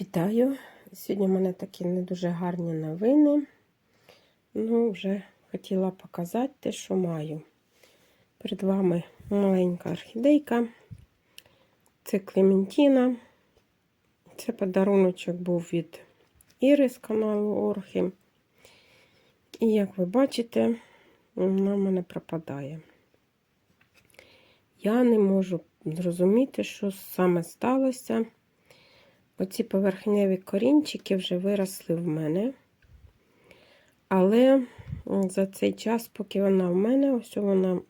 Вітаю! Сьогодні в мене такі не дуже гарні новини. Ну, вже хотіла показати те, що маю. Перед вами маленька орхідейка. Це Клементіна. Це подаруночок був від Іри з каналу Орхи. І як ви бачите, вона в мене пропадає. Я не можу зрозуміти, що саме сталося. Оці поверхневі корінчики вже виросли в мене. Але за цей час, поки вона в мене, ось вона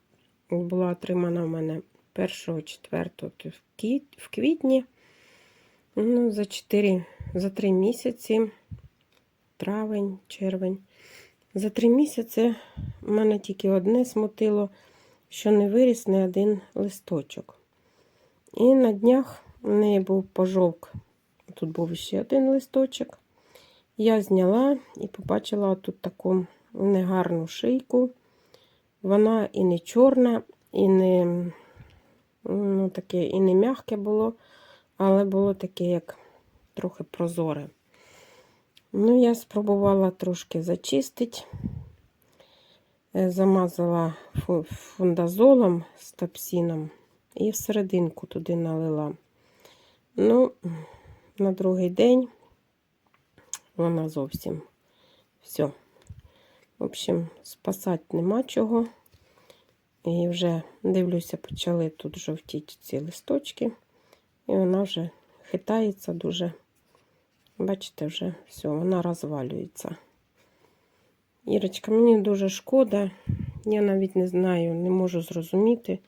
була отримана в мене 1-4 в квітні. Ну, за 4, за 3 місяці, травень, червень. За 3 місяці мене тільки одне смутило, що не виріс не один листочок. І на днях в неї був пожовк Тут був ще один листочок. Я зняла і побачила тут таку негарну шийку. Вона і не чорна, і не ну, таке, і не м'яке було, але було таке, як трохи прозоре. Ну, я спробувала трошки зачистити, е, замазала фундазолом з топсіном і всерединку туди налила. Ну, на другий день вона зовсім все. В общем, спасати нема чого. І вже, дивлюся, почали тут жовтіти ці листочки. І вона вже хитається дуже. Бачите, вже все, вона розвалюється. Ірочка, мені дуже шкода. Я навіть не знаю, не можу зрозуміти,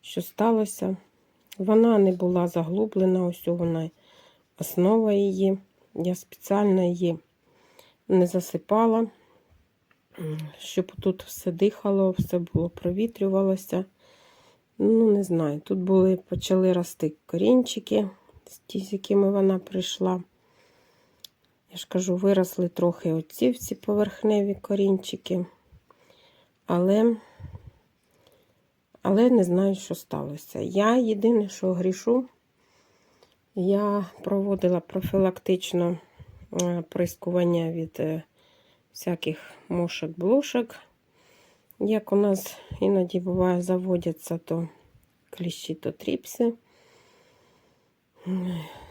що сталося. Вона не була заглублена, ось вона основа її. Я спеціально її не засипала, щоб тут все дихало, все було провітрювалося. Ну, не знаю, тут були, почали рости корінчики, ті, з якими вона прийшла. Я ж кажу, виросли трохи оці всі поверхневі корінчики, але але не знаю, що сталося. Я єдине, що грішу, я проводила профілактично е, прискування від е, всяких мошок-блошок. Як у нас іноді буває, заводяться то кліщі, то тріпси.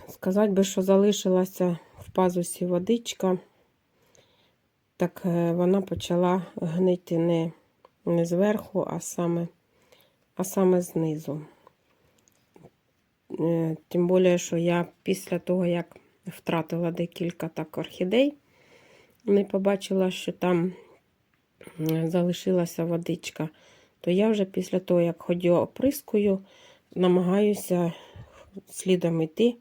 Сказати би, що залишилася в пазусі водичка, так е, вона почала гнити не, не зверху, а саме, а саме знизу. Е, тим більше, що я після того, як втратила декілька так орхідей, не побачила, що там залишилася водичка, то я вже після того, як ходю оприскую, намагаюся слідом йти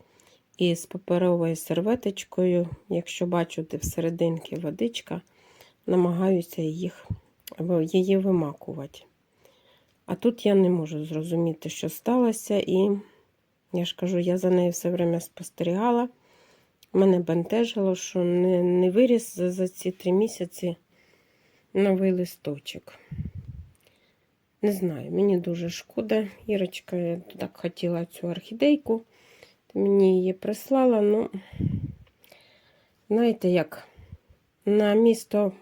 і з паперовою серветочкою, якщо бачу, де всерединки водичка, намагаюся їх, її вимакувати. А тут я не можу зрозуміти, що сталося, і я ж кажу, я за нею все время спостерігала. Мене бентежило, що не не виріс за, ці три місяці новий листочок. Не знаю, мені дуже шкода. Ірочка, я так хотіла цю орхідейку. Мені її прислала, ну, знаєте, як на місто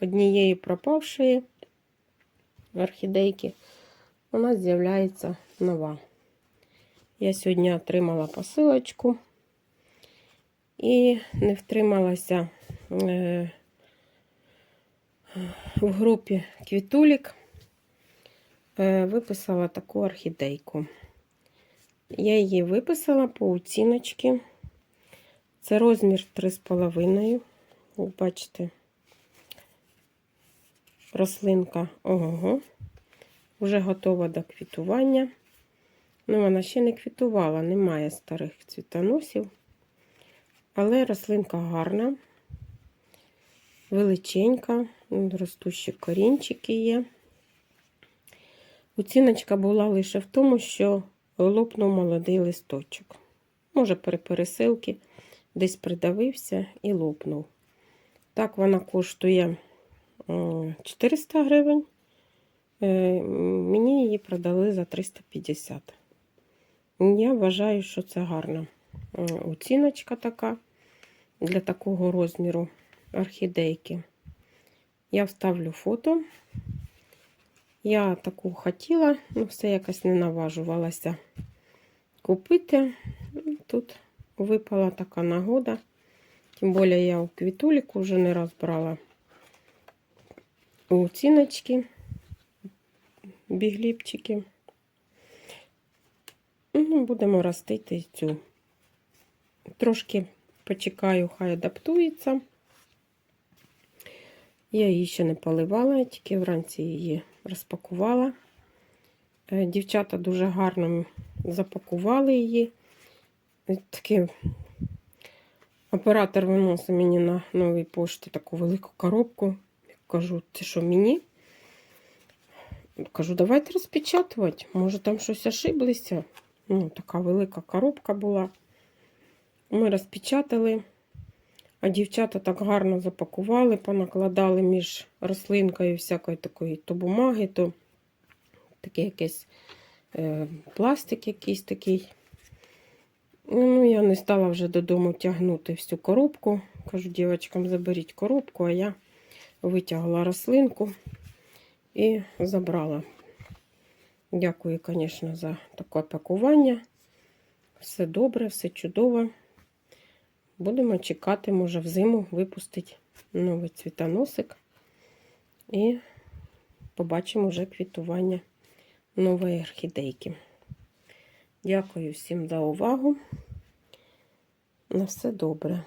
однієї пропавшої орхідейки у нас з'являється нова. Я сьогодні отримала посилочку і не втрималася е, в групі Квітулік, е, виписала таку орхідейку. Я її виписала по оціночці. Це розмір 3,5. Ви бачите, рослинка ого, вже готова до квітування. Ну, вона ще не квітувала, немає старих цвітоносів. Але рослинка гарна, величенька, ростущі корінчики є. Оціночка була лише в тому, що лопнув молодий листочок. Може, при пересилки десь придавився і лопнув. Так, вона коштує 400 гривень. Е, мені її продали за 350 я вважаю, що це гарна е, оціночка така. для такого розміру орхідейки. Я вставлю фото. Я таку хотіла, ну все якось не наважувалася купити. Тут випала така нагода. Тим більше я у квітуліку вже не раз брала у ціночки, бігліпчики. Будемо ростити цю. Трошки почекаю, хай адаптується. Я її ще не поливала, тільки вранці її розпакувала. Е, Дівчата дуже гарно запакували її. Такий оператор виносить мені на новій пошті таку велику коробку. Кажу, це що мені? Кажу, давайте розпечатувати. Може там щось ошиблися. Ну, така велика коробка була. Ми розпечатали, а дівчата так гарно запакували, понакладали між рослинкою всякої такої то бумаги, то такий якийсь е, пластик якийсь такий. Ну, я не стала вже додому тягнути всю коробку. Кажу, дівчаткам, заберіть коробку, а я витягла рослинку і забрала. Дякую, звісно, за таке пакування. Все добре, все чудово. Будемо чекати, може, взиму випустить новий цвітоносик. І побачимо вже квітування нової орхідейки. Дякую всім за увагу. На все добре.